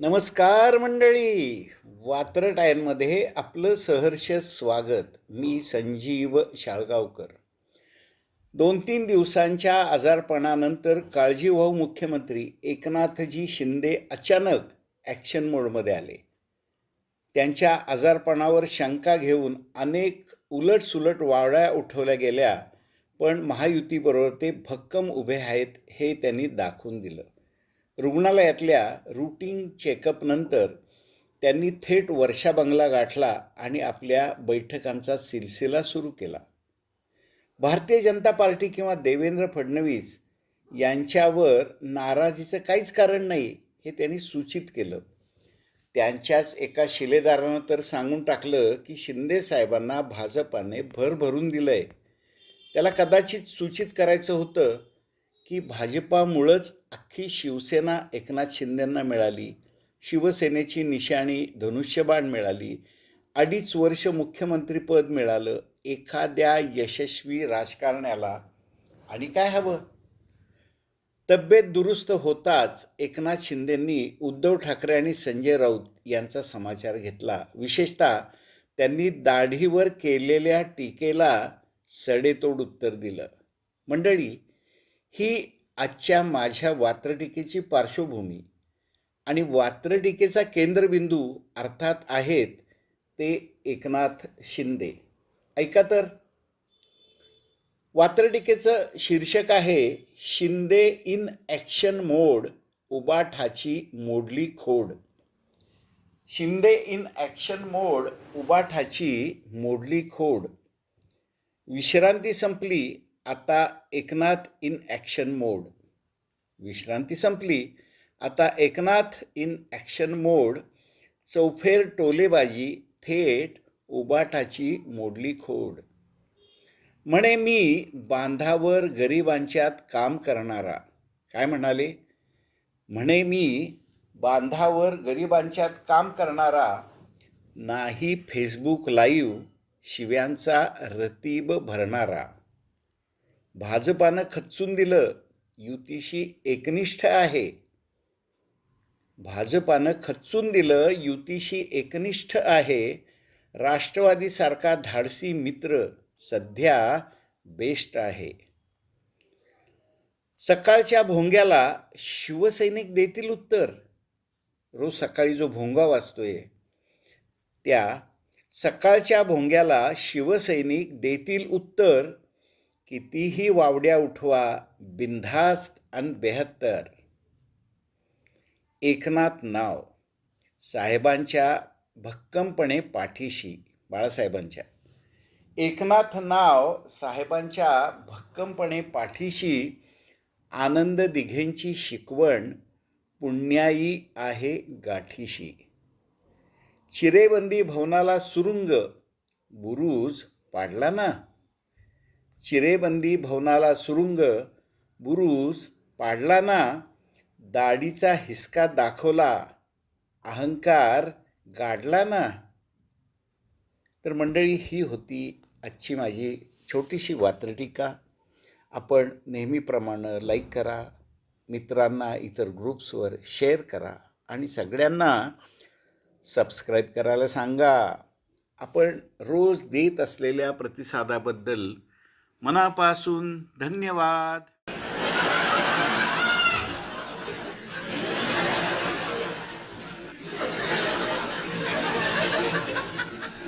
नमस्कार मंडळी. वात्रटायनमध्ये आपलं सहर्ष स्वागत. मी संजीव शाळगावकर. दोन तीन दिवसांच्या आजारपणानंतर काळजीवाहू मुख्यमंत्री एकनाथजी शिंदे अचानक ॲक्शन मोडमध्ये आले. त्यांच्या आजारपणावर शंका घेऊन अनेक उलटसुलट वावड्या उठवल्या गेल्या पण महायुतीबरोबर ते भक्कम उभे आहेत हे त्यांनी दाखवून दिलं. रुग्णालयातल्या रुटीन चेकअपनंतर त्यांनी थेट वर्षा बंगला गाठला आणि आपल्या बैठकांचा सिलसिला सुरू केला. भारतीय जनता पार्टी किंवा देवेंद्र फडणवीस यांच्यावर नाराजीचं काहीच कारण नाही हे त्यांनी सूचित केलं. त्यांच्याच एका शिलेदारानं तर सांगून टाकलं की शिंदे साहेबांना भाजपाने भर भरून दिलं आहे त्याला कदाचित सूचित करायचं होतं की भाजपामुळंच अख्खी शिवसेना एकनाथ शिंदेंना मिळाली शिवसेनेची निशाणी धनुष्यबाण मिळाली अडीच वर्ष मुख्यमंत्रीपद मिळालं एखाद्या यशस्वी राजकारण्याला. आणि काय हवं? तब्येत दुरुस्त होताच एकनाथ शिंदेंनी उद्धव ठाकरे आणि संजय राऊत यांचा समाचार घेतला. विशेषतः त्यांनी दाढीवर केलेल्या टीकेला सडेतोड उत्तर दिलं. मंडळी ही आजच्या माझ्या वात्रटिकेची पार्श्वभूमी आणि वात्रटिकेचा केंद्रबिंदू अर्थात आहेत ते एकनाथ शिंदे. ऐका तर. वात्रटिकेचं शीर्षक आहे शिंदे इन ॲक्शन मोड उबाठाची मोडली खोड. शिंदे इन ॲक्शन मोड उबाठाची मोडली खोड. विश्रांती संपली आता एकनाथ इन ॲक्शन मोड. विश्रांती संपली. आता एकनाथ इन ॲक्शन मोड. चौफेर टोलेबाजी थेट उबाटाची मोडली खोड. म्हणे मी बांधावर गरिबांच्यात काम करणारा. काय म्हणाले? म्हणे मी बांधावर गरिबांच्यात काम करणारा. नाही फेसबुक लाईव्ह शिव्यांचा रतीब भरणारा. भाजपानं खच्चून दिलं. युतीशी एकनिष्ठ आहे. भाजपानं खच्चून दिलं युतीशी एकनिष्ठ आहे. राष्ट्रवादीसारखा धाडसी मित्र सध्या बेस्ट आहे. सकाळच्या भोंग्याला शिवसैनिक देतील उत्तर. रोज सकाळी जो भोंगा वाचतोय त्या सकाळच्या भोंग्याला शिवसैनिक देतील उत्तर. कितीही वावड्या उठवा बिनधास्त आणि बेहत्तर. एकनाथ नाव साहेबांच्या भक्कमपणे पाठीशी बाळासाहेबांच्या. एकनाथ नाव साहेबांच्या भक्कमपणे पाठीशी आनंद दिघेंची शिकवण पुण्याई आहे गाठीशी. चिरेबंदी भवनाला सुरुंग बुरुज पाडला ना? चिरेबंदी भवनाला सुरुंग बुरुज पाडला ना दाढीचा हिसका दाखवला अहंकार गाडला ना तर मंडळी ही होती आजची माझी छोटीशी वात्रटीका. आपण नेहमीप्रमाणे लाईक करा मित्रांना इतर ग्रुप्सवर शेअर करा आणि सगळ्यांना सबस्क्राईब करायला सांगा. आपण रोज देत असलेल्या प्रतिसादाबद्दल मनापासून धन्यवाद.